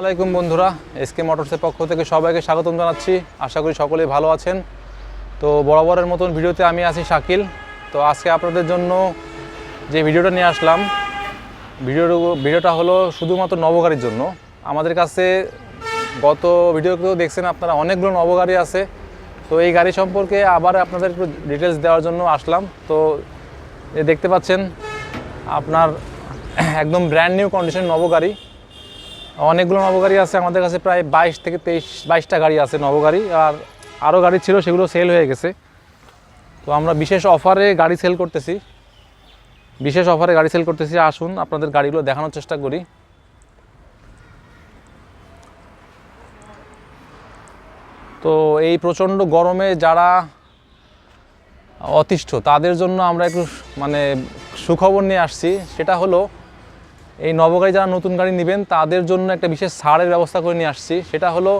আলাইকুম বন্ধুরা এসকে মোটরসের পক্ষ থেকে সবাইকে স্বাগতম জানাচ্ছি। আশা করি সকলেই ভালো আছেন। তো বরাবরের মতন ভিডিওতে আমি আছি শাকিল। তো আজকে আপনাদের জন্য যে ভিডিওটা নিয়ে আসলাম ভিডিও ভিডিওটা হলো শুধুমাত্র নবগাড়ির জন্য। আমাদের কাছে গত ভিডিওতেও দেখছেন আপনারা অনেকগুলো নবগাড়ি আছে। তো এই গাড়ি সম্পর্কে আবার আপনাদের একটু ডিটেলস দেওয়ার জন্য আসলাম। তো দেখতে পাচ্ছেন, আপনার একদম ব্র্যান্ড নিউ কন্ডিশন নবগাড়ি। অনেকগুলো নবগাড়ি আছে, আমাদের কাছে প্রায় বাইশ থেকে তেইশ, বাইশটা গাড়ি আছে নবগাড়ি, আর আরও গাড়ি ছিল, সেগুলো সেল হয়ে গেছে। তো আমরা বিশেষ অফারে গাড়ি সেল করতেছি। বিশেষ অফারে গাড়ি সেল করতেছি, আসুন আপনাদের গাড়িগুলো দেখানোর চেষ্টা করি। তো এই প্রচণ্ড গরমে যারা অতিষ্ঠ, তাদের জন্য আমরা একটু মানে সুখবর নিয়ে আসছি। সেটা হলো এই নবগাড়ি যারা নতুন গাড়ি নেবেন, তাদের জন্য একটা বিশেষ ছাড়ের ব্যবস্থা করে নিয়ে আসছি। সেটা হলো,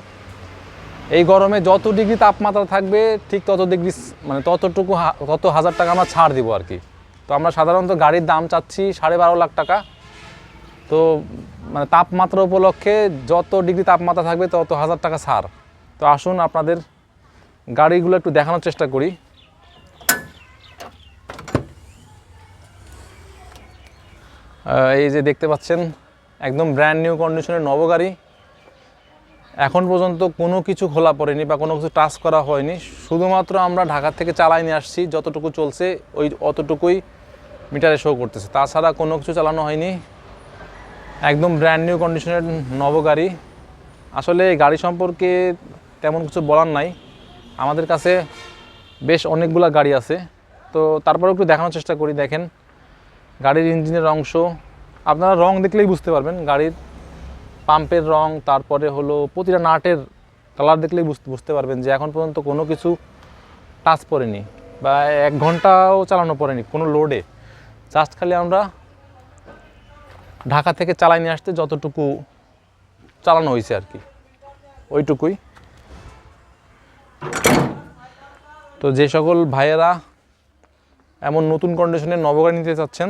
এই গরমে যত ডিগ্রি তাপমাত্রা থাকবে, ঠিক তত ডিগ্রি মানে ততটুকু তত হাজার টাকা আমরা ছাড় দিব আর কি। তো আমরা সাধারণত গাড়ির দাম চাচ্ছি সাড়ে বারো লাখ টাকা। তো মানে তাপমাত্রা উপলক্ষে যত ডিগ্রি তাপমাত্রা থাকবে, তত হাজার টাকা ছাড়। তো আসুন আপনাদের গাড়িগুলো একটু দেখানোর চেষ্টা করি। এই যে দেখতে পাচ্ছেন, একদম ব্র্যান্ড নিউ কন্ডিশনের নবগাড়ি এখন পর্যন্ত কোনো কিছু খোলা পড়েনি বা কোনো কিছু টাচ করা হয়নি। শুধুমাত্র আমরা ঢাকা থেকে চালাই নিয়ে আসছি, যতটুকু চলছে, ওই অতটুকুই মিটারে শো করতেছে। তাছাড়া কোনো কিছু চালানো হয়নি। একদম ব্র্যান্ড নিউ কন্ডিশনের নবগাড়ি আসলে এই গাড়ি সম্পর্কে তেমন কিছু বলার নাই। আমাদের কাছে বেশ অনেকগুলা গাড়ি আছে। তো তারপরেও একটু দেখানোর চেষ্টা করি, দেখেন। গাড়ির ইঞ্জিনের অংশ। আপনারা রং দেখলেই বুঝতে পারবেন, গাড়ির পাম্পের রং, তারপরে হলো প্রতিটা নাটের কালার দেখলেই বুঝতে পারবেন যে এখন পর্যন্ত কোনো কিছু টাচ পড়েনি বা এক ঘন্টাও চালানো পড়েনি কোনো লোডে। জাস্ট খালি আমরা ঢাকা থেকে চালাই নিয়ে আসতে যতটুকু চালানো হয়েছে আর কি, ওইটুকুই। তো যে সকল ভাইয়েরা এমন নতুন কন্ডিশনের নবগাড়ি নিতে চাচ্ছেন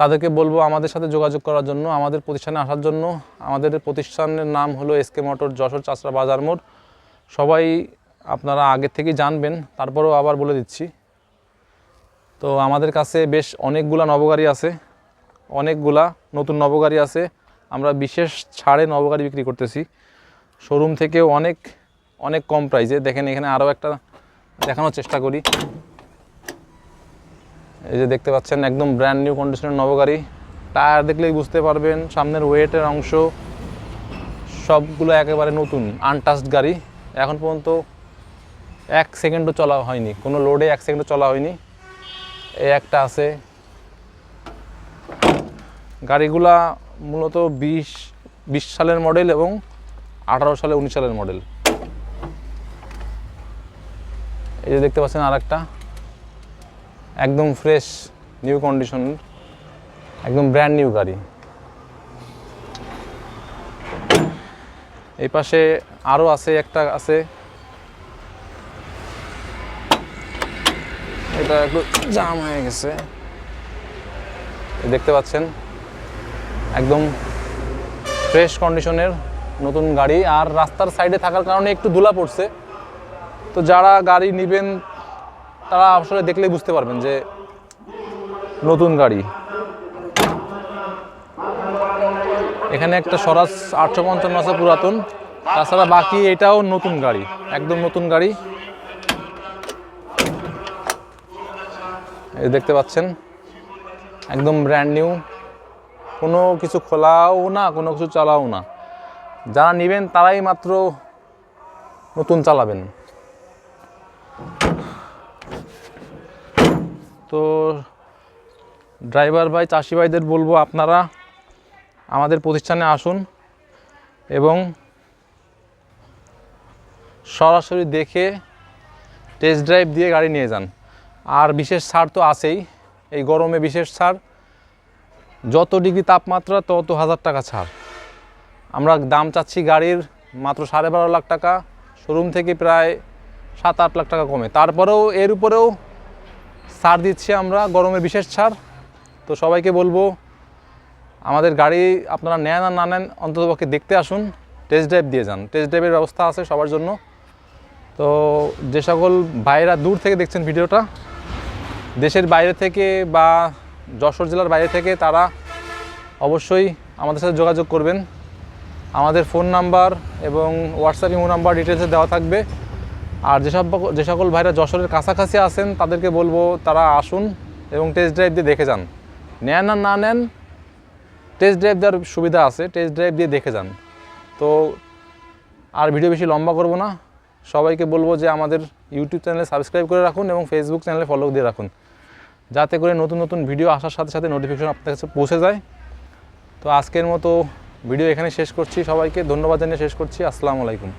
তাদেরকে বলব আমাদের সাথে যোগাযোগ করার জন্য, আমাদের প্রতিষ্ঠানে আসার জন্য। আমাদের প্রতিষ্ঠানের নাম হলো এসকে মোটর যশোর চাষরা বাজার মোড়। সবাই আপনারা আগে থেকেই জানবেন, তারপরেও আবার বলে দিচ্ছি। তো আমাদের কাছে বেশ অনেকগুলা নবগাড়ি আছে, অনেকগুলা নতুন নবগাড়ি আছে। আমরা বিশেষ ছাড়ে নবগাড়ি বিক্রি করতেছি। শোরুম থেকেও অনেক অনেক কম প্রাইসে দেখেন এখানে আরও একটা দেখানোর চেষ্টা করি। এই যে দেখতে পাচ্ছেন, একদম ব্র্যান্ড নিউ কন্ডিশনের নবগাড়ি টায়ার দেখলেই বুঝতে পারবেন, সামনের ওয়েটের অংশ সবগুলো একেবারে নতুন আনটাচড গাড়ি। এখন পর্যন্ত এক সেকেন্ডও চলা হয়নি, কোনো লোডে এক সেকেন্ডও চলা হয়নি। এই একটা আছে। গাড়িগুলা মূলত বিশ বিশ সালের মডেল এবং আঠারো সালে, উনিশ সালের মডেল এই যে দেখতে পাচ্ছেন আর একটা একদম ফ্রেশ নিউ কন্ডিশন একদম ব্র্যান্ড নিউ গাড়ি। এই পাশে আরও আছে, একটা আছে। এটা একটু জাম হয়ে গেছে। দেখতে পাচ্ছেন? একদম ফ্রেশ কন্ডিশনের নতুন গাড়ি। আর রাস্তার সাইডে থাকার কারণে একটু ধুলা পড়ছে। তো যারা গাড়ি নেবেন তারা আসলে দেখলেই বুঝতে পারবেন যে নতুন গাড়ি। এখানে একটা স্বরাজ আটশো পঞ্চান্ন আছে পুরাতন। তাছাড়া বাকি এটাও নতুন গাড়ি, একদম নতুন গাড়ি। এই দেখতে পাচ্ছেন, একদম ব্র্যান্ড নিউ কোনো কিছু খোলাও না, কোনো কিছু চালাও না। যারা নেবেন তারাই মাত্র নতুন চালাবেন। তো ড্রাইভার ভাই, চাষি ভাইদের বলব আপনারা আমাদের প্রতিষ্ঠানে আসুন এবং সরাসরি দেখে টেস্ট ড্রাইভ দিয়ে গাড়ি নিয়ে যান। আর বিশেষ ছাড় তো আছেই, এই গরমে বিশেষ ছাড়। যত ডিগ্রি তাপমাত্রা, তত হাজার টাকা ছাড়। আমরা দাম চাচ্ছি গাড়ির মাত্র সাড়ে বারো লাখ টাকা শোরুম থেকে প্রায় সাত আট লাখ টাকা কমে। তারপরেও, এর উপরেও ছাড় দিচ্ছি আমরা, গরমের বিশেষ ছাড়। তো সবাইকে বলব, আমাদের গাড়ি আপনারা নেন আর না নেন, অন্ততপক্ষে দেখতে আসুন টেস্ট ড্রাইভ দিয়ে যান। টেস্ট ড্রাইভের ব্যবস্থা আছে সবার জন্য। তো যে সকল ভাইরা দূর থেকে দেখছেন ভিডিওটা, দেশের বাইরে থেকে বা যশোর জেলার বাইরে থেকে তারা অবশ্যই আমাদের সাথে যোগাযোগ করবেন। আমাদের ফোন নাম্বার এবং হোয়াটসঅ্যাপ ইমো নাম্বার ডিটেলসে দেওয়া থাকবে। আর যেসব যে সকল ভাইরা যশোরের কাছাকাছি আছেন, তাদেরকে বলব তারা আসুন এবং টেস্ট ড্রাইভ দিয়ে দেখে যান। নেন আর না নেন টেস্ট ড্রাইভ দেওয়ার সুবিধা আছে টেস্ট ড্রাইভ দিয়ে দেখে যান। তো আর ভিডিও বেশি লম্বা করব না। সবাইকে বলব যে আমাদের ইউটিউব চ্যানেলে সাবস্ক্রাইব করে রাখুন এবং ফেসবুক চ্যানেলে ফলো দিয়ে রাখুন। যাতে করে নতুন নতুন ভিডিও আসার সাথে সাথে নোটিফিকেশন আপনার কাছে পৌঁছে যায়। তো আজকের মতো ভিডিও এখানে শেষ করছি। সবাইকে ধন্যবাদ জানিয়ে শেষ করছি। আসসালামু আলাইকুম।